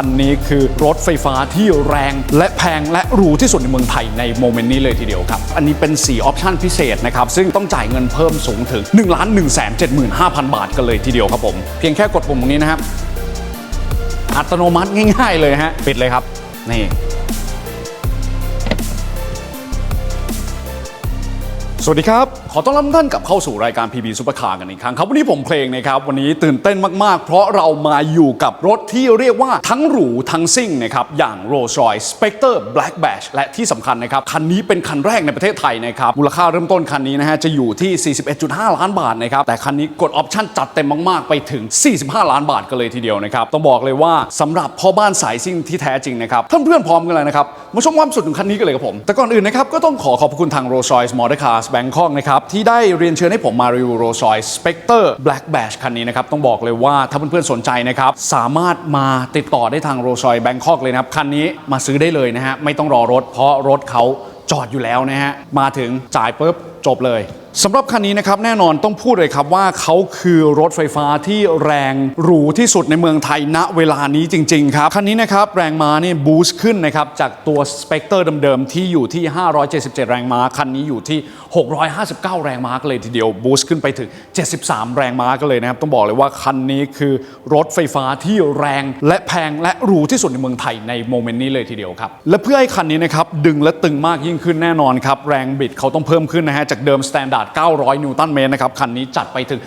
คันนี้คือรถไฟฟ้าที่แรงและแพงและหรูที่สุดในเมืองไทยในโมเมนต์นี้เลยทีเดียวครับ อันนี้เป็น 4 ออปชั่นพิเศษนะครับ ซึ่งต้องจ่ายเงินเพิ่มสูงถึง 1 1 7 5 0 0 0 บาทกันเลยทีเดียวครับผม เพียงแค่กดปุ่มตรงนี้นะครับ อัตโนมัติง่าย ๆ เลยฮะปิดเลยครับ นี่สวัสดีครับขอต้อนรับท่านกลับเข้าสู่รายการ PB Supercar กันอีกครั้งครับ วันนี้ผมเพลงนะครับ วันนี้ตื่นเต้นมาก ๆ เพราะเรามาอยู่กับรถที่เรียกว่าทั้งหรูทั้งซิ่งนะครับ อย่าง Rolls Royce Spectre Black Badge และที่สำคัญนะครับ คันนี้เป็นคันแรกในประเทศไทยนะครับ มูลค่าเริ่มต้นคันนี้นะฮะ จะอยู่ที่ 41.5 ล้านบาทนะครับ แต่คันนี้กดออปชั่นจัดเต็มมาก ๆ ไปถึง 45 ล้านบาทกันเลยทีเดียวนะครับต้องบอกเลยว่าสำหรับพ่อบ้านสายซิ่งที่แท้จริงนะครับท่านเพื่อนพร้อมกันเลยนะครับมาชมความสุดของคันนี้กันเลยครับผมแต่ก่อนอื่นนะครับก็ต้องขอขอบคุณทาง Rolls Royce Motor Cars Bangkok นะครับที่ได้เรียนเชิญให้ผมมารีวิว Rolls Royce Spectre Black Badge คันนี้นะครับต้องบอกเลยว่าถ้าเพื่อนๆสนใจนะครับสามารถมาติดต่อได้ทาง Rolls Royce Bangkok เลยนะครับคันนี้มาซื้อได้เลยนะฮะไม่ต้องรอรถเพราะรถเขาจอดอยู่แล้วนะฮะมาถึงจ่ายปุ๊บจบเลยสำหรับคันนี้นะครับแน่นอนต้องพูดเลยครับว่าเขาคือรถไฟฟ้าที่แรงหรูที่สุดในเมืองไทยณเวลานี้จริง ๆ ครับ คันนี้นะครับแรงม้านี่บูสต์ขึ้นนะครับจากตัว Spectre เดิมๆ ที่อยู่ที่ 577 แรงม้า คันนี้อยู่ที่ 659 แรงม้าเลยทีเดียวบูสต์ขึ้นไปถึง 73 แรงม้ากันเลยนะครับ ต้องบอกเลยว่าคันนี้คือรถไฟฟ้าที่แรงและแพงและหรูที่สุดในเมืองไทยในโมเมนต์นี้เลยทีเดียวครับและเพื่อให้คันนี้นะครับดึงและตึงมากยิ่งขึ้นแน่นอนครับแรงบิดเขาต้องเพิ่มขึ้นนะฮะจากเดิมสแตนดาร์ด 900 นิวตันเมตรนะครับ คันนี้จัดไปถึง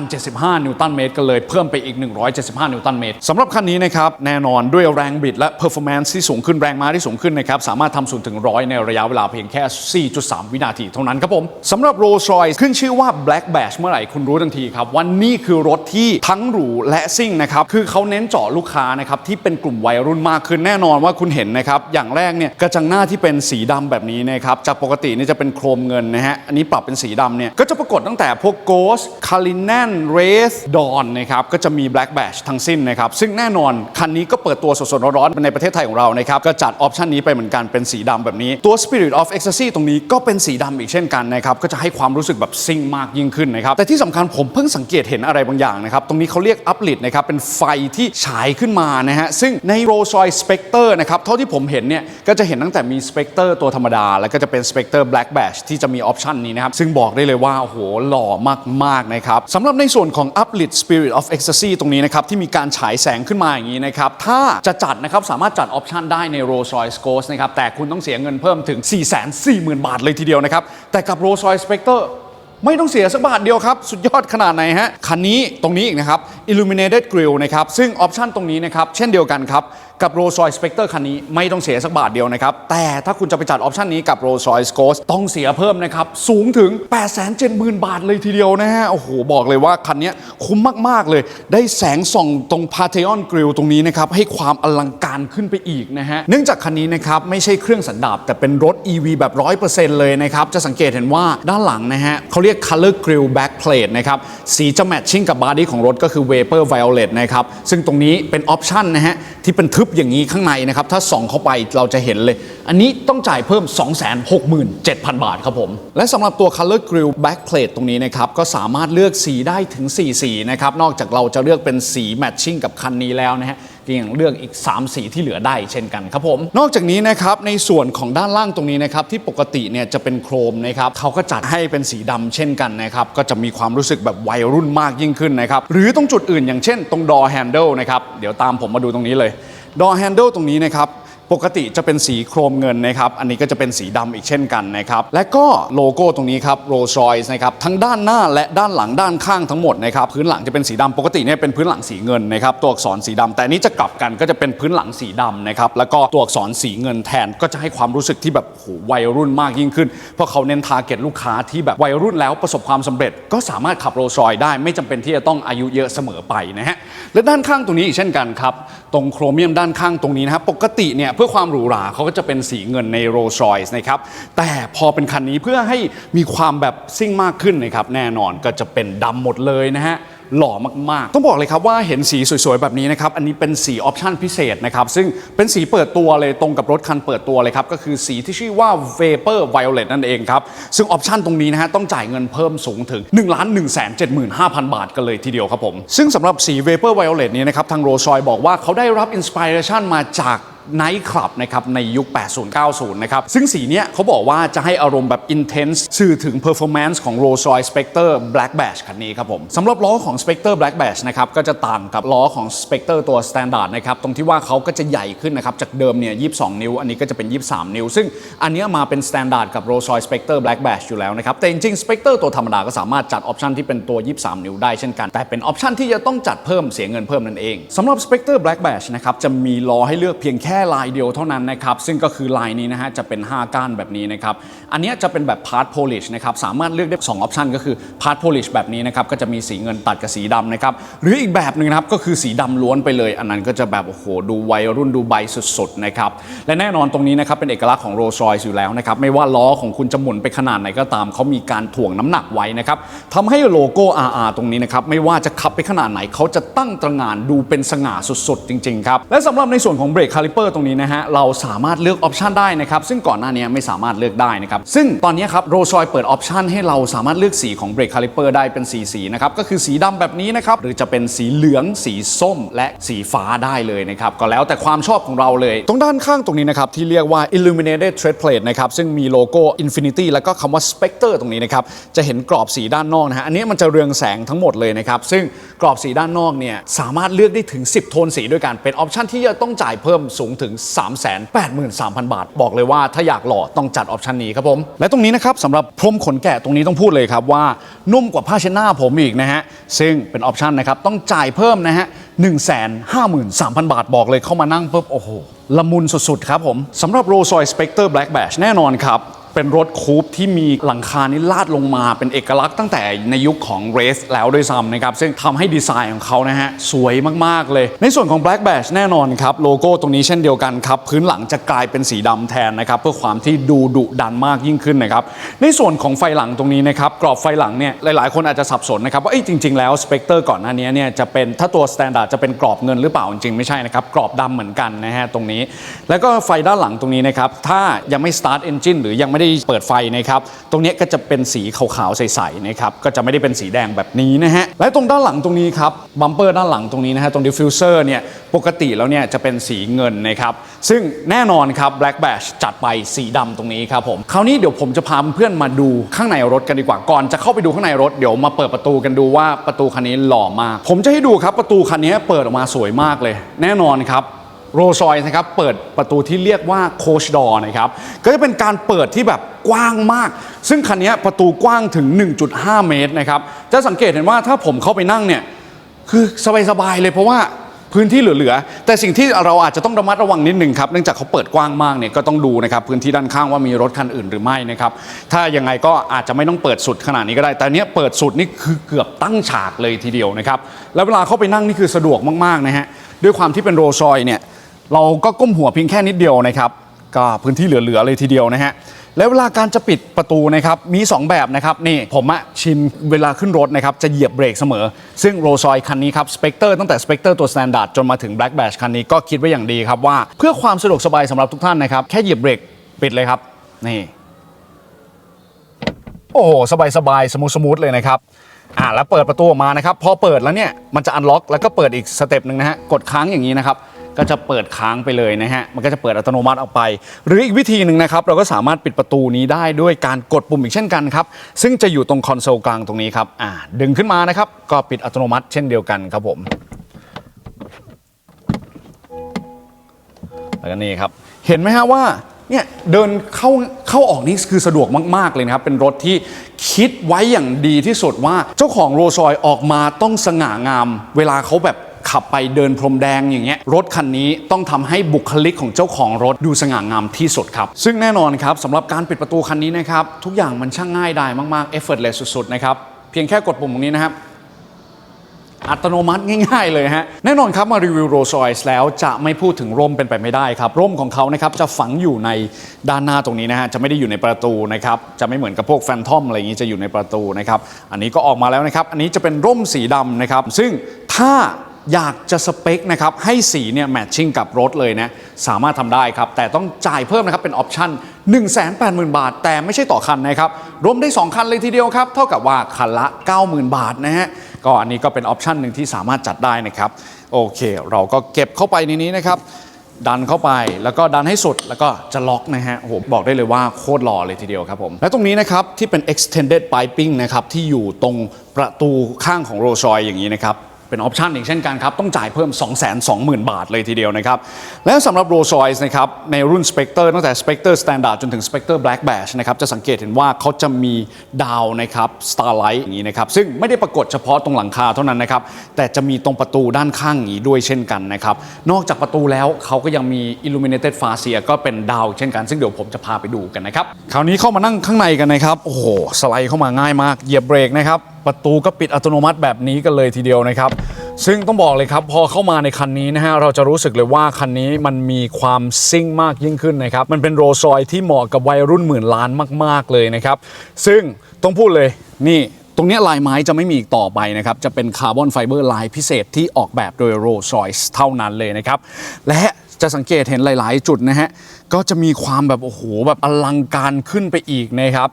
1,075 นิวตันเมตรกันเลย เพิ่มไปอีก 175 นิวตันเมตรสำหรับคันนี้นะครับ แน่นอนด้วยแรงบิดและ performance ที่สูงขึ้นแรงม้าที่สูงขึ้นนะครับ สามารถทำศูนย์ถึงร้อยในระยะเวลาเพียงแค่ 4.3 วินาทีเท่านั้นครับผมสำหรับ Rolls Royce ขึ้นชื่อว่า Black Badge เมื่อไหร่คุณรู้ทันทีครับว่านี่คือรถที่ทั้งหรูและซิ่งนะครับคือเขาเน้นเจาะลูกค้านะครับที่เป็นกลุ่มวัยรุ่นมากขึ้นแน่นอนว่าคุณเห็นนะครับอย่างแรกเนี่ยกระจังหน้าที่เป็นสีดำแบบนี้นะครับจากปกตินี่จะเป็นโครมเงินนะฮะอันนี้ปรับเป็นสีดำเนี่ยก็จะปรากฏตั้งแต่พวก Ghost c a l i n a n Race Dawn นะครับก็จะมี Black Badge ทั้งสิ้นนะครับซึ่งแน่นอนคันนี้ก็เปิดตัวสดๆร้อนๆในประเทศไทยของเรานะครับก็จัดออปชันนี้ไปเหมือนกันเป็นสีดำแบบนี้ตัว Spirit of Ecstasy ตรงนี้ก็เป็นสีดำอีกเช่นกันนะครับก็จะให้ความรู้สึกแบบซิ่งมากยิ่งขึ้นนะครับแต่ที่สำคัญผมเพิ่งสังเกตเห็นอะไรบางอย่างนะครับตรงนี้เขาเรียก Uplit นะครับเป็นไฟที่ฉายขึ้นมานะฮะซึ่งใน Rolls Royce Spectre นะครับเท่าที่ผมเห็นเนี่ยก็จะเห็นตั้งแต่มี Spectre ตัวธรรมดาแล้วก็จะเป็น Spectre Black Badge ที่จะมีออปชนนี้นะครับ ซึ่งบอกได้เลยว่า โอ้โห หล่อมาก ๆ นะครับสำหรับในส่วนของ Uplit Spirit of Ecstasy ตรงนี้นะครับ ที่มีการฉายแสงขึ้นมาอย่างนี้นะครับ ถ้าจะจัดนะครับ สามารถจัดออปชันได้ใน Rolls Royce Ghost นะครับ แต่คุณต้องเสียเงินเพิ่มถึง 440,000 บาทเลยทีเดียวนะครับ แต่กับ Rolls Royce Spectre ไม่ต้องเสียสักบาทเดียวครับ สุดยอดขนาดไหนฮะ คันนี้ตรงนี้อีกนะครับ Illuminated Grill นะครับ ซึ่งออปชันตรงนี้นะครับ เช่นเดียวกันครับกับ Rolls Royce Spectre คันนี้ไม่ต้องเสียสักบาทเดียวนะครับ แต่ถ้าคุณจะไปจัดออปชันนี้กับ Rolls Royce Ghost ต้องเสียเพิ่มนะครับ สูงถึง 870,000 บาทเลยทีเดียวนะฮะ โอ้โห บอกเลยว่าคันนี้คุ้มมาก ๆ เลย ได้แสงส่องตรง Parthenon Grill ตรงนี้นะครับ ให้ความอลังการขึ้นไปอีกนะฮะ เนื่องจากคันนี้นะครับ ไม่ใช่เครื่องสันดาปแต่เป็นรถ EV แบบ 100%เลยนะครับ จะสังเกตเห็นว่าด้านหลังนะฮะเขาเรียก Color Grill Back Plate นะครับ สีจะแมทชิ่งกับบอดี้ของรถก็คือ Vapor Violet นะครับ ซึ่งตรงนี้เป็นออปชันนะฮะที่เป็นทึบอย่างนี้ข้างในนะครับ ถ้าส่องเข้าไปเราจะเห็นเลย อันนี้ต้องจ่ายเพิ่ม 267,000 บาทครับผม และสำหรับตัว Color Grill Back Plate ตรงนี้นะครับ ก็สามารถเลือกสีได้ถึง 4 สีนะครับ นอกจากเราจะเลือกเป็นสีแมทชิ่งกับคันนี้แล้วนะฮะยังเลือกอีก 3 สีที่เหลือได้เช่นกันครับผม นอกจากนี้นะครับในส่วนของด้านล่างตรงนี้นะครับที่ปกติเนี่ยจะเป็นโครมนะครับเขาก็จัดให้เป็นสีดำเช่นกันนะครับก็จะมีความรู้สึกแบบวัยรุ่นมากยิ่งขึ้นนะครับหรือตรงจุดอื่นอย่างเช่น ตรง door handle นะครับเดี๋ยวตามผมมาดูตรงนี้เลย ดอ r handle ตรงนี้นะครับ ปกติจะเป็นสีโครมเงินนะครับ อันนี้ก็จะเป็นสีดำอีกเช่นกันนะครับ และก็โลโก้ตรงนี้ครับ Rolls Royce นะครับ ทั้งด้านหน้าและด้านหลังด้านข้างทั้งหมดนะครับ พื้นหลังจะเป็นสีดำปกติเนี่ยเป็นพื้นหลังสีเงินนะครับ ตัวอักษรสีดำแต่นี้จะกลับกันก็จะเป็นพื้นหลังสีดำนะครับ แล้วก็ตัวอักษรสีเงินแทนก็จะให้ความรู้สึกที่แบบโหวัยรุ่นมากยิ่งขึ้น เพราะเขาเน้นทาร์เก็ตลูกค้าที่แบบวัยรุ่นแล้วประสบความสำเร็จ ก็สามารถขับ Rolls Royce ได้ ไม่จำเป็นที่จะต้องอายุเยอะเสมอไปนะฮะ และด้านข้างตรงนี้อีกเช่นกันครับ ตรงโครเมียมด้านข้างตรงนี้นะครับปกติเนี่ยเพื่อื่อความหรูหราเขาก็จะเป็นสีเงินใน Rolls Royce นะครับ แต่พอเป็นคันนี้เพื่อให้มีความแบบซิ่งมากขึ้นนะครับ แน่นอนก็จะเป็นดำหมดเลยนะฮะหล่อมาก ๆ ต้องบอกเลยครับว่าเห็นสีสวย ๆ แบบนี้นะครับ อันนี้เป็นสีออปชั่นพิเศษนะครับ ซึ่งเป็นสีเปิดตัวเลยตรงกับรถคันเปิดตัวเลยครับ ก็คือสีที่ชื่อว่า Vapor Violet นั่นเองครับ ซึ่งออปชั่นตรงนี้นะฮะต้องจ่ายเงินเพิ่มสูงถึง 1 1 7 5 0 0 0 บาทกันเลยทีเดียวครับผม ซึ่งสำหรับสี Vapor Violet นี้นะครับทางโรซอยบอกว่าเขาได้รับอินสปิเรชันมาจาก ไนท์คลับนะครับในยุค 80-90 นะครับ ซึ่งสีเนี้ยเขาบอกว่าจะให้อารมณ์แบบ intense สื่อถึง performance ของ Rolls-Royce Spectre Black Badge คันนี้ครับผมสำหรับล้อของ Spectre Black Badge นะครับก็จะต่างกับล้อของ Spectre ตัว Standard นะครับตรงที่ว่าเขาก็จะใหญ่ขึ้นนะครับจากเดิมเนี่ย 22 นิ้ว อันนี้ก็จะเป็น 23 นิ้ว ซึ่งอันเนี้ยมาเป็น Standard กับ Rolls-Royce Spectre Black Badge อยู่แล้วนะครับแต่จริงๆ Spectre ตัวธรรมดาก็สามารถจัดออปชันที่เป็นตัว 23 นิ้วได้เช่นกัน แต่เป็นออปชันที่จะต้องจัดเพิ่มเสียเงินเพิ่มนั่นเองสำหรับ Spectre Black Badge นะครับจะมีล้อให้เลือกเพียงแค่ค่ลายเดียวเท่านั้นนะครับซึ่งก็คือลายนี้นะฮะจะเป็น 5 ก้านแบบนี้นะครับอันนี้จะเป็นแบบ part polish นะครับสามารถเลือกได้2ออปชันก็คือ part polish แบบนี้นะครับก็จะมีสีเงินตัดกับสีดำนะครับหรืออีกแบบหนึ่งนะครับก็คือสีดำล้วนไปเลย อันนั้นก็จะแบบโอ้โหดูวัยรุ่นดูใบสุดๆนะครับและแน่นอนตรงนี้นะครับเป็นเอกลักษณ์ของ Rolls Royce อยู่แล้วนะครับไม่ว่าล้อของคุณจะหมุนไปขนาดไหนก็ตามเขามีการถ่วงน้ำหนักไว้นะครับทำให้โลโก้ RR ตรงนี้นะครับไม่ว่าจะขับไปขนาดไหนเขาจะตั้งตระหง่านดูเป็นสง่าสุดๆ จริงๆครับและสำหรับในส่วนของเบรกคาลิเปอร์ตรงนี้นะฮะเราสามารถเลือกออปชันได้นะครับซึ่งก่อนหน้านี้ไม่สามารถเลือกได้นะครับซึ่งตอนนี้ครับโรซอยเปิดออปชันให้เราสามารถเลือกสีของเบรกคาลิเปอร์ได้เป็นสีสีนะครับก็คือสีดำแบบนี้นะครับหรือจะเป็นสีเหลืองสีส้ม และสีฟ้าได้เลยนะครับก็แล้วแต่ความชอบของเราเลย ตรงด้านข้างตรงนี้นะครับที่เรียกว่า illuminated tread plate นะครับซึ่งมีโลโก้ infinity แล้วก็คำว่า specter ตรงนี้นะครับจะเห็นกรอบสีด้านนอกนะฮะอันนี้มันจะเรืองแสงทั้งหมดเลยนะครับซึ่งกรอบสีด้านนอกเนี่ยสามารถเลือกได้ถึง 10 โทนสีด้วยกันเป็นออปชันที่จะต้องจ่ายเพิ่มสูงถึง 383,000 บาท บอกเลยว่าถ้าอยากหล่อต้องจัดออปชันนี้ครับผม และตรงนี้นะครับสำหรับพรมขนแกะตรงนี้ต้องพูดเลยครับว่านุ่มกว่าผ้าเช็ดหน้าผมอีกนะฮะซึ่งเป็นออปชันนะครับต้องจ่ายเพิ่มนะฮะ153,000 บาทบอกเลยเข้ามานั่งปุ๊บโอ้โหละมุนสุดๆครับผมสำหรับ Rolls Royce Spectre Black Badge แน่นอนครับ เป็นรถคูปที่มีหลังคานี่ลาดลงมาเป็นเอกลักษณ์ตั้งแต่ในยุคของเรสแล้วด้วยซ้ำนะครับ ซึ่งทำให้ดีไซน์ของเขานะฮะ สวยมาก ๆ เลย ในส่วนของ Black Badge แน่นอนครับ โลโก้ตรงนี้เช่นเดียวกันครับ พื้นหลังจะกลายเป็นสีดำแทนนะครับ เพื่อความที่ดูดุดันมากยิ่งขึ้นนะครับ ในส่วนของไฟหลังตรงนี้นะครับ กรอบไฟหลังเนี่ยหลาย ๆ คนอาจจะสับสนนะครับว่าจริง ๆ แล้ว Spectre ก่อนหน้านี้เนี่ยจะเป็นถ้าตัว Standard จะเป็นกรอบเงินหรือเปล่าจริงๆไม่ใช่นะครับกรอบดำเหมือนกันนะฮะตรงนี้ แล้วก็ไฟด้านหลังตรงนี้นะครับถ้ายังไม่ start engine หรือยังไม่ได้เปิดไฟนะครับ ตรงนี้ก็จะเป็นสีขาวๆใสๆนะครับ ก็จะไม่ได้เป็นสีแดงแบบนี้นะฮะ และตรงด้านหลังตรงนี้ครับ บัมเปอร์ด้านหลังตรงนี้นะฮะ ตรง diffuser เนี่ย ปกติแล้วเนี่ยจะเป็นสีเงินนะครับ ซึ่งแน่นอนครับ Black Badge จัดไปสีดำตรงนี้ครับผม คราวนี้เดี๋ยวผมจะพาเพื่อนมาดูข้างในรถกันดีกว่า ก่อนจะเข้าไปดูข้างในรถ เดี๋ยวมาเปิดประตูกันดูว่าประตูคันนี้หล่อมาก ผมจะให้ดูครับประตูคันนี้เปิดออกมาสวยมากเลย แน่นอนครับ โรซอยนะครับเปิดประตูที่เรียกว่าโคชดอนะครับก็จะเป็นการเปิดที่แบบกว้างมาก ซึ่งคันนี้ประตูกว้างถึง 1.5 เมตรนะครับจะสังเกตเห็นว่าถ้าผมเข้าไปนั่งเนี่ยคือสบายๆเลยเพราะว่าพื้นที่เหลือๆ แต่สิ่งที่เราอาจจะต้องระมัดระวังนิดหนึ่งครับ เนื่องจากเขาเปิดกว้างมากเนี่ยก็ต้องดูนะครับพื้นที่ด้านข้างว่ามีรถคันอื่นหรือไม่นะครับ ถ้ายังไงก็อาจจะไม่ต้องเปิดสุดขนาดนี้ก็ได้ แต่เนี้ยเปิดสุดนี่คือเกือบตั้งฉากเลยทีเดียวนะครับ แล้วเวลาเข้าไปนั่งนี่คือสะดวกมากๆนะฮะ ด้วยความที่เป็นโรซอยเนี่ย เราก็ก้มหัวเพียงแค่นิดเดียวนะครับ ก็พื้นที่เหลือๆเลยทีเดียวนะฮะแล้วเวลาการจะปิดประตูนะครับมี 2 แบบนะครับนี่ผมอะชินเวลาขึ้นรถนะครับจะเหยียบเบรกเสมอ ซึ่งโรซอยคันนี้ครับสเปกเตอร์ตั้งแต่สเปกเตอร์ตัว Standard จนมาถึง Black Badge คันนี้ก็คิดไว้อย่างดีครับว่าเพื่อความสะดวกสบายสำหรับทุกท่านนะครับแค่เหยียบเบรกปิดเลยครับนี่โอ้โสบายสบายสมูทสมูทเลยนะครับอ่าแล้วเปิดประตูออกมานะครับพอเปิดแล้วเนี่ยมันจะอันล็อกแล้วก็เปิดอีกสเต็ปหนึ่งนะฮะกดค้างอย่างนี้นะครับ ก็จะเปิดค้างไปเลยนะฮะมันก็จะเปิดอัตโนมัติออกไป หรืออีกวิธีหนึ่งนะครับเราก็สามารถปิดประตูนี้ได้ด้วยการกดปุ่มอีกเช่นกันครับซึ่งจะอยู่ตรงคอนโซลกลางตรงนี้ครับอ่าดึงขึ้นมานะครับก็ปิดอัตโนมัติเช่นเดียวกันครับผมแล้วก็นี่ครับเห็นไหมฮะว่าเนี่ยเดินเข้าเข้าออกนี่คือสะดวกมาก ๆ เลยนะครับ เป็นรถที่คิดไว้อย่างดีที่สุดว่าเจ้าของโรซอยออกมาต้องสง่างาม เวลาเขาแบบ ขับไปเดินพรมแดงอย่างเงี้ยรถคันนี้ต้องทำให้บุคลิกของเจ้าของรถดูสง่างามที่สุดครับ ซึ่งแน่นอนครับสำหรับการปิดประตูคันนี้นะครับทุกอย่างมันช่างง่ายดายมากๆ effortless สุดๆนะครับเพียงแค่กดปุ่มตรงนี้นะครับอัตโนมัติง่ายๆเลยฮะ แน่นอนครับมารีวิวโรลส์รอยซ์แล้วจะไม่พูดถึงร่มเป็นไปไม่ได้ครับ ร่มของเขานะครับจะฝังอยู่ในด้านหน้าตรงนี้นะฮะ จะไม่ได้อยู่ในประตูนะครับ จะไม่เหมือนกับพวกแฟนทอมอะไรอย่างนี้จะอยู่ในประตูนะครับ อันนี้ก็ออกมาแล้วนะครับ อันนี้จะเป็นร่มสีดำนะครับ ซึ่งถ้า อยากจะสเปคนะครับให้สีเนี่ยแมทชิ่งกับรถเลยนะสามารถทำได้ครับ แต่ต้องจ่ายเพิ่มนะครับเป็นออปชั่น 180,000 บาท แต่ไม่ใช่ต่อคันนะครับ รวมได้ 2 คันเลยทีเดียวครับ เท่ากับว่าคันละ 90,000 บาทนะฮะก็อันนี้ก็เป็นออปชั่นหนึ่งที่สามารถจัดได้นะครับ โอเค เราก็เก็บเข้าไปในนี้นะครับดันเข้าไปแล้วก็ดันให้สุดแล้วก็จะล็อกนะฮะโอ้โหบอกได้เลยว่าโคตรหล่อเลยทีเดียวครับผม และตรงนี้นะครับที่เป็น extended piping นะครับที่อยู่ตรงประตูข้างของโรลส์รอยอย่างนี้นะครับ เป็นออปชันอีกเช่นกันครับ ต้องจ่ายเพิ่ม 220,000 บาทเลยทีเดียวนะครับ และสำหรับ Rolls Royce นะครับ ในรุ่น Spectre ตั้งแต่ Spectre Standard จนถึง Spectre Black Badge นะครับ จะสังเกตเห็นว่าเขาจะมีดาวนะครับ Starlight อย่างนี้นะครับ ซึ่งไม่ได้ปรากฏเฉพาะตรงหลังคาเท่านั้นนะครับ แต่จะมีตรงประตูด้านข้างอย่างนี้ด้วยเช่นกันนะครับ นอกจากประตูแล้วเขาก็ยังมี Illuminated Fascia ก็เป็นดาวเช่นกัน ซึ่งเดี๋ยวผมจะพาไปดูกันนะครับ คราวนี้เข้ามานั่งข้างในกันนะครับ โอ้โห สไลด์เข้ามาง่ายมาก เหยียบเบรกนะครับ ประตูก็ปิดอัตโนมัติแบบนี้กันเลยทีเดียวนะครับ ซึ่งต้องบอกเลยครับพอเข้ามาในคันนี้นะฮะเราจะรู้สึกเลยว่าคันนี้มันมีความซิ่งมากยิ่งขึ้นนะครับมันเป็นโรลส์รอยที่เหมาะกับวัยรุ่นหมื่นล้านมาก ๆเลยนะครับ ซึ่งต้องพูดเลยนี่ตรงนี้ลายไม้จะไม่มีอีกต่อไปนะครับ จะเป็นคาร์บอนไฟเบอร์ลายพิเศษที่ออกแบบโดย Rolls Royce เท่านั้นเลยนะครับ และจะสังเกตเห็นหลาย ๆ จุดนะฮะ ก็จะมีความแบบ โอ้โห แบบอลังการขึ้นไปอีกนะครับ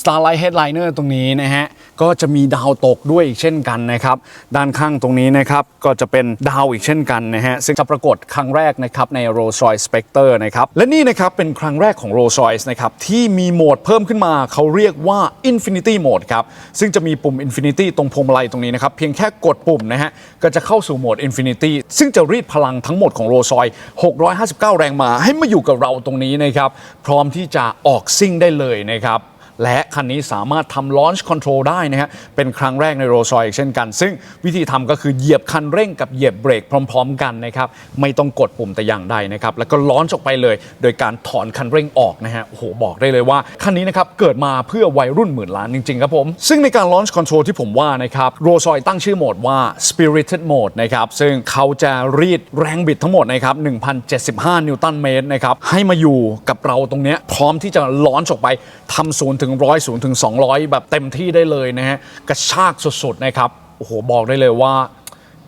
Starlight Headliner ตรงนี้นะฮะก็จะมีดาวตกด้วยอีกเช่นกันนะครับด้านข้างตรงนี้นะครับก็จะเป็นดาวอีกเช่นกันนะฮะซึ่งจะปรากฏครั้งแรกนะครับใน Rolls Royce Spectre นะครับและนี่นะครับเป็นครั้งแรกของ Rolls Royce นะครับที่มีโหมดเพิ่มขึ้นมาเขาเรียกว่า Infinity Mode ครับซึ่งจะมีปุ่ม Infinity ตรงพวงมาลัยตรงนี้นะครับเพียงแค่กดปุ่มนะฮะก็จะเข้าสู่โหมด Infinity ซึ่งจะรีดพลังทั้งหมดของ Rolls Royce 659 แรงมาให้มาอยู่กับเราตรงนี้นะครับพร้อมที่จะออกซิ่งได้เลยนะครับ และคันนี้สามารถทำ launch control ได้นะฮะ เป็นครั้งแรกในโรลส์รอยเช่นกัน ซึ่งวิธีทำก็คือเหยียบคันเร่งกับเหยียบเบรกพร้อม ๆ กันนะครับ ไม่ต้องกดปุ่มแต่อย่างใดนะครับ แล้วก็ launch ออกไปเลย โดยการถอนคันเร่งออกนะฮะ โอ้โห บอกได้เลยว่า คันนี้นะครับ เกิดมาเพื่อวัยรุ่นหมื่นล้านจริง ๆ ครับผม ซึ่งในการ launch control ที่ผมว่านะครับโรลส์รอยตั้งชื่อโหมดว่า spirited mode นะครับ ซึ่งเขาจะรีดแรงบิดทั้งหมดนะครับ1,075 นิวตันเมตรนะครับ ให้มาอยู่กับเราตรงเนี้ยพร้อมที่จะล้อนออกไปทำศูนย์ถึงร้อยศูนย์ถึง200แบบเต็มที่ได้เลยนะฮะกระชากสุดๆนะครับโอ้โหบอกได้เลยว่า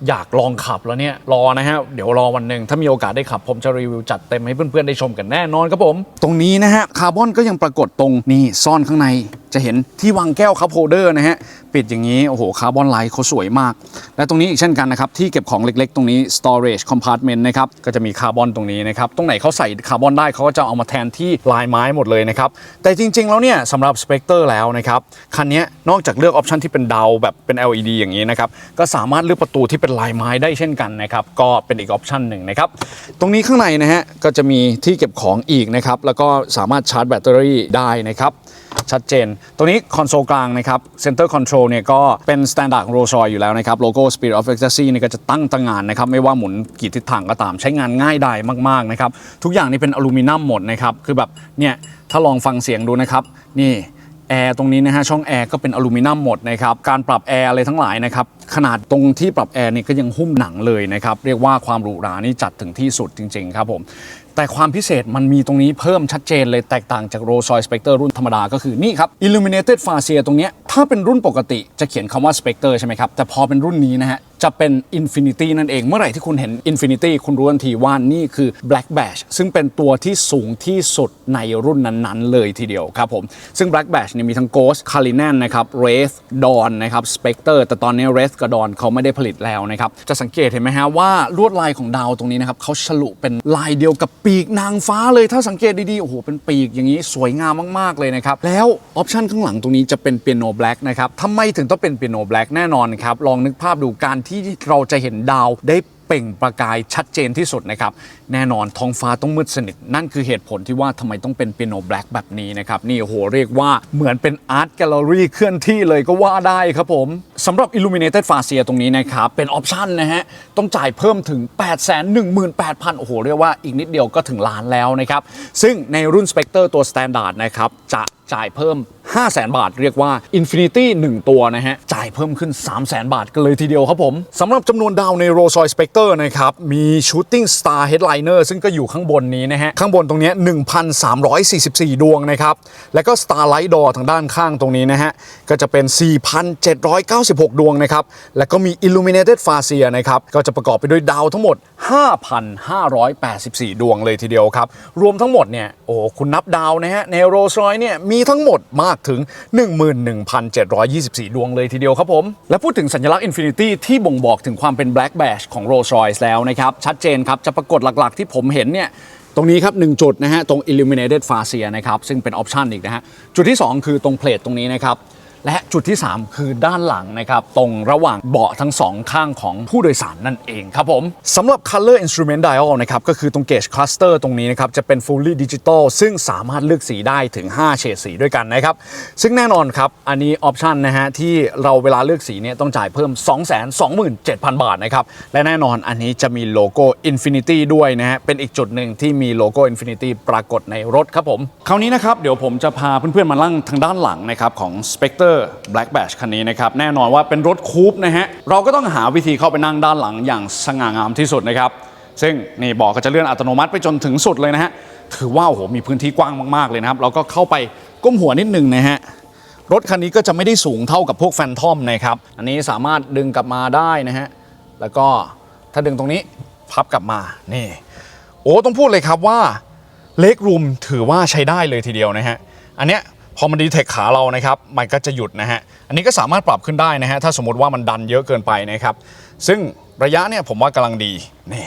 อยากลองขับแล้วเนี่ย รอนะฮะ เดี๋ยวรอวันหนึ่งถ้ามีโอกาสได้ขับ ผมจะรีวิวจัดเต็มให้เพื่อนๆ ได้ชมกันแน่นอนครับผม ตรงนี้นะฮะ คาร์บอนก็ยังปรากฏตรงนี่ซ่อนข้างในจะเห็นที่วางแก้วคัพโฮเดอร์นะฮะปิดอย่างนี้ โอ้โห คาร์บอนไลท์เขาสวยมาก และตรงนี้อีกเช่นกันนะครับ ที่เก็บของเล็กๆ ตรงนี้ storage compartment นะครับ ก็จะมีคาร์บอนตรงนี้นะครับ ตรงไหนเขาใส่คาร์บอนได้เขาก็จะเอามาแทนที่ลายไม้หมดเลยนะครับ แต่จริง ๆ แล้วเนี่ยสำหรับ Spectre แล้วนะครับ คันนี้นอกจากเลือกออปชันที่เป็นดาวแบบเป็น LED อย่างนี้นะครับ ก็สามารถเลือกประตูที่เป็นลายไม้ได้เช่นกันนะครับ ก็เป็นอีกออปชันหนึ่งนะครับ ตรงนี้ข้างในนะฮะ ก็จะมีที่เก็บของอีกนะครับ แล้วก็สามารถชาร์จแบตเตอรี่ได้นะครับ ชัดเจนตรงนี้คอนโซลกลางนะครับ Center Control เนี่ยก็เป็นสแตนดาร์ดของ Rolls Royce อยู่แล้วนะครับ โลโก้ Spirit of Ecstasy นี่ก็จะตั้งตระหงานนะครับ ไม่ว่าหมุนกี่ทิศทางก็ตามใช้งานง่ายดายมาก ๆ นะครับ ทุกอย่างนี่เป็นอลูมิเนียมหมดนะครับ คือแบบเนี่ย ถ้าลองฟังเสียงดูนะครับ นี่แอร์ตรงนี้นะฮะช่องแอร์ก็เป็นอลูมิเนียมหมดนะครับการปรับแอร์อะไรทั้งหลายนะครับขนาดตรงที่ปรับแอร์นี่ก็ยังหุ้มหนังเลยนะครับเรียกว่าความหรูหรานี่จัดถึงที่สุดจริง ๆ ครับผม แต่ความพิเศษมันมีตรงนี้เพิ่มชัดเจนเลยแตกต่างจาก Rolls Royce Spectre รุ่นธรรมดาก็คือนี่ครับ Illuminated Fascia ตรงเนี้ยถ้าเป็นรุ่นปกติจะเขียนคำว่า Spectre ใช่ไหมครับ แต่พอเป็นรุ่นนี้นะฮะ จะเป็น Infinity นั่นเอง เมื่อไหร่ที่คุณเห็น Infinity คุณรู้ทันทีว่านี่คือ Black Badge ซึ่งเป็นตัวที่สูงที่สุดในรุ่นนั้นๆ เลยทีเดียวครับผม ซึ่ง Black Badge เนี่ยมีทั้ง Ghost, Cullinan นะครับ Wraith, Dawn นะครับ Spectre แต่ตอนนี้ Wraith กับ Dawn เขาไม่ได้ผลิตแล้วนะครับ จะสังเกตเห็นไหมฮะว่าลวดลายของดาวตรงนี้นะครับเขาฉลุเป็นลายเดียวกับปีกนางฟ้าเลยถ้าสังเกตดีๆ โอ้โห เป็นปีกอย่างนี้สวยงามมากๆเลยนะครับ แล้วออปชันข้างหลังตรงนี้จะเป็นเปียโนแบล็กนะครับทำไมถึงต้องเป็นเปียโนแบล็กแน่นอนครับ ลองนึกภาพดูการที่เราจะเห็นดาวได้เปล่งประกายชัดเจนที่สุดนะครับ แน่นอนท้องฟ้าต้องมืดสนิท นั่นคือเหตุผลที่ว่าทำไมต้องเป็นเปียโนแบล็กแบบนี้นะครับ นี่โหเรียกว่าเหมือนเป็นอาร์ตแกลเลอรี่เคลื่อนที่เลยก็ว่าได้ครับผมสำหรับ Illuminated Fascia ตรงนี้นะครับ เป็นออปชันนะฮะ ต้องจ่ายเพิ่มถึง 818,000 โอ้โห เรียกว่าอีกนิดเดียวก็ถึงล้านแล้วนะครับ ซึ่งในรุ่น Spectre ตัว Standard นะครับจะจ่ายเพิ่ม 500,000 บาท เรียกว่า Infinity 1 ตัวนะฮะ จ่ายเพิ่มขึ้น 300,000 บาทกันเลยทีเดียวครับผมสำหรับจำนวนดาวใน Rolls Royce Spectre นะครับ มี Shooting Star Headliner ซึ่งก็อยู่ข้างบนนี้นะฮะ ข้างบนตรงนี้ย1,344 ดวงนะครับ แล้วก็ Starlight Door ทางด้านข้างตรงนี้นะฮะ ก็จะเป็น 4,796 ดวงนะครับ แล้วก็มี Illuminated Fascia นะครับ ก็จะประกอบไปด้วยดาวทั้งหมด 5,584 ดวงเลยทีเดียวครับ รวมทั้งหมดเนี่ย โอ้ คุณนับดาวนะฮะ ใน Rolls Royce เนี่ย มีทั้งหมดมากถึง 11,724 ดวงเลยทีเดียวครับผม และพูดถึงสัญลักษณ์ Infinity ที่บ่งบอกถึงความเป็น Black Badge ของ Rolls Royce แล้วนะครับ ชัดเจนครับ จะปรากฏหลักๆ ที่ผมเห็นเนี่ยตรงนี้ครับ 1 จุดนะฮะตรง Illuminated Fascia นะครับซึ่งเป็นออปชันอีกนะฮะจุดที่ 2 คือตรงเพลทตรงนี้นะครับ และจุดที่ 3 คือด้านหลังนะครับ ตรงระหว่างเบาะทั้งสองข้างของผู้โดยสารนั่นเองครับผมสำหรับ Color Instrument Dial นะครับ ก็คือตรง Gauge Cluster ตรงนี้นะครับ จะเป็น fully digital ซึ่งสามารถเลือกสีได้ถึง 5 เฉดสีด้วยกันนะครับ ซึ่งแน่นอนครับ อันนี้ออปชันนะฮะ ที่เราเวลาเลือกสีเนี่ยต้องจ่ายเพิ่ม 227,000 บาทนะครับ และแน่นอนอันนี้จะมีโลโก้ Infinity ด้วยนะฮะเป็นอีกจุดหนึ่งที่มีโลโก้ Infinity ปรากฏในรถครับผมคราวนี้นะครับเดี๋ยวผมจะพาเพื่อนๆมาลั่งทางด้านหลังนะครับของ Spectre Black Badge คันนี้นะครับ แน่นอนว่าเป็นรถคูปนะฮะ เราก็ต้องหาวิธีเข้าไปนั่งด้านหลังอย่างสง่างามที่สุดนะครับ ซึ่งนี่เบอกก็จะเลื่อนอัตโนมัติไปจนถึงสุดเลยนะฮะ ถือว่าโอ้โหมีพื้นที่กว้างมากๆเลยนะครับ เราก็เข้าไปก้มหัวนิดนึงนะฮะรถคันนี้ก็จะไม่ได้สูงเท่ากับพวกแฟนทอมนะครับ อันนี้สามารถดึงกลับมาได้นะฮะ แล้วก็ถ้าดึงตรงนี้พับกลับมา นี่ โอ้ต้องพูดเลยครับว่าเล็กรูมถือว่าใช้ได้เลยทีเดียวนะฮะ อันเนี้ย พอมันดีเทคขาเรานะครับมันก็จะหยุดนะฮะอันนี้ก็สามารถปรับขึ้นได้นะฮะถ้าสมมติว่ามันดันเยอะเกินไปนะครับซึ่งระยะเนี่ยผมว่ากำลังดีนี่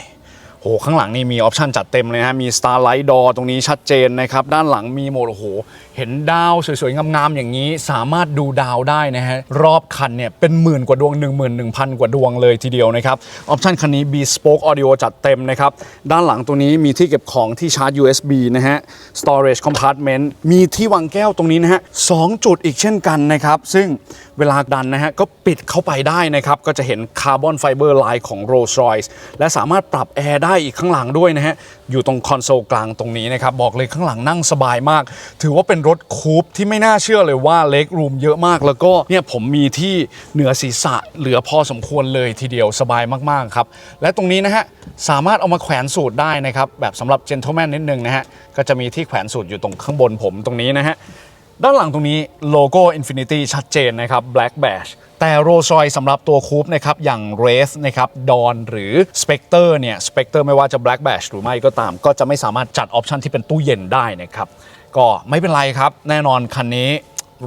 โหข้างหลังนี่มีออปชันจัดเต็มเลยนะฮะมี Starlight Door ตรงนี้ชัดเจนนะครับด้านหลังมีโหมดโอ้โหเห็นดาวสวยๆ งามๆ อย่างนี้สามารถดูดาวได้นะฮะ รอบคันเนี่ยเป็นหมื่นกว่าดวง 11,000 กว่าดวงเลยทีเดียวนะครับ ออปชันคันนี้ Bespoke Audio จัดเต็มนะครับ ด้านหลังตรงนี้มีที่เก็บของที่ชาร์จ USB นะฮะ Storage Compartment มีที่วางแก้วตรงนี้นะฮะสองจุดอีกเช่นกันนะครับ ซึ่งเวลาดันนะฮะก็ปิดเข้าไปได้นะครับ ก็จะเห็นคาร์บอนไฟเบอร์ลายของ Rolls Royce และสามารถปรับแอร์ได้อีกข้างหลังด้วยนะฮะอยู่ตรงคอนโซลกลางตรงนี้นะครับบอกเลยข้างหลังนั่งสบายมาก ถือว่าเป็นรถคูปที่ไม่น่าเชื่อเลยว่าเล็กรูมเยอะมาก แล้วก็เนี่ยผมมีที่เหนือศีรษะเหลือพอสมควรเลยทีเดียวสบายมากๆครับ และตรงนี้นะฮะสามารถเอามาแขวนสูตรได้นะครับ แบบสำหรับเจน t l e m a n นิดนึงนะฮะ ก็จะมีที่แขวนสูตรอยู่ตรงข้างบนผมตรงนี้นะฮะ ด้านหลังตรงนี้โลโก้ Infinity ชัดเจนนะครับ Black Badge แต่ Rolls Royce สำหรับตัวคูปนะครับ อย่าง Wraith นะครับ Dawn หรือ Spectre เนี่ย Spectre ไม่ว่าจะ Black Badge หรือไม่ก็ตาม ก็จะไม่สามารถจัดออปชันที่เป็นตู้เย็นได้นะครับ ก็ไม่เป็นไรครับ แน่นอนคันนี้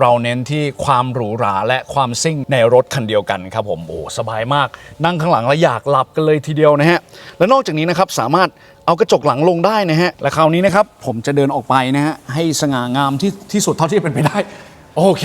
เราเน้นที่ความหรูหราและความซิ่งในรถคันเดียวกันครับผมโอ้สบายมาก นั่งข้างหลังแล้วอยากหลับกันเลยทีเดียวนะฮะและนอกจากนี้นะครับสามารถเอากระจกหลังลงได้นะฮะและคราวนี้นะครับผมจะเดินออกไปนะฮะให้สง่างามที่ที่สุดเท่าที่เป็นไปได้ โอเค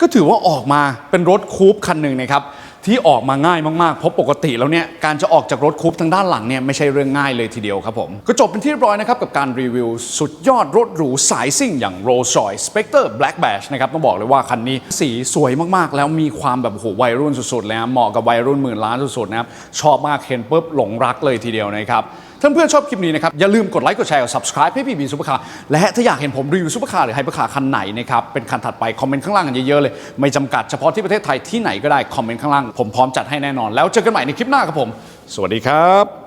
ก็ถือว่าออกมาเป็นรถคูปคันหนึ่งนะครับ ที่ออกมาง่ายมากๆ เพราะปกติแล้วเนี่ยการจะออกจากรถคูปทางด้านหลังเนี่ยไม่ใช่เรื่องง่ายเลยทีเดียวครับผม ก็จบเป็นที่เรียบร้อยนะครับกับการรีวิวสุดยอดรถหรูสายซิ่งอย่าง Rolls Royce Spectre Black Badge นะครับต้องบอกเลยว่าคันนี้สีสวยมากๆ แล้วมีความแบบโอ้โหวัยรุ่นสุดๆเลยนะเหมาะกับวัยรุ่นหมื่นล้านสุดๆนะครับชอบมากเห็นปุ๊บหลงรักเลยทีเดียวนะครับ ท่านเพื่อนชอบคลิปนี้นะครับ อย่าลืมกดไลค์กดแชร์กด subscribe ให้พี่บีซุปเปอร์คาร์และถ้าอยากเห็นผมรีวิวซุปเปอร์คาร์หรือไฮเปอร์คาร์คันไหนนะครับ เป็นคันถัดไป คอมเมนต์ข้างล่างกันเยอะๆเลย ไม่จำกัดเฉพาะที่ประเทศไทยที่ไหนก็ได้คอมเมนต์ข้างล่างผมพร้อมจัดให้แน่นอน แล้วเจอกันใหม่ในคลิปหน้าครับผม สวัสดีครับ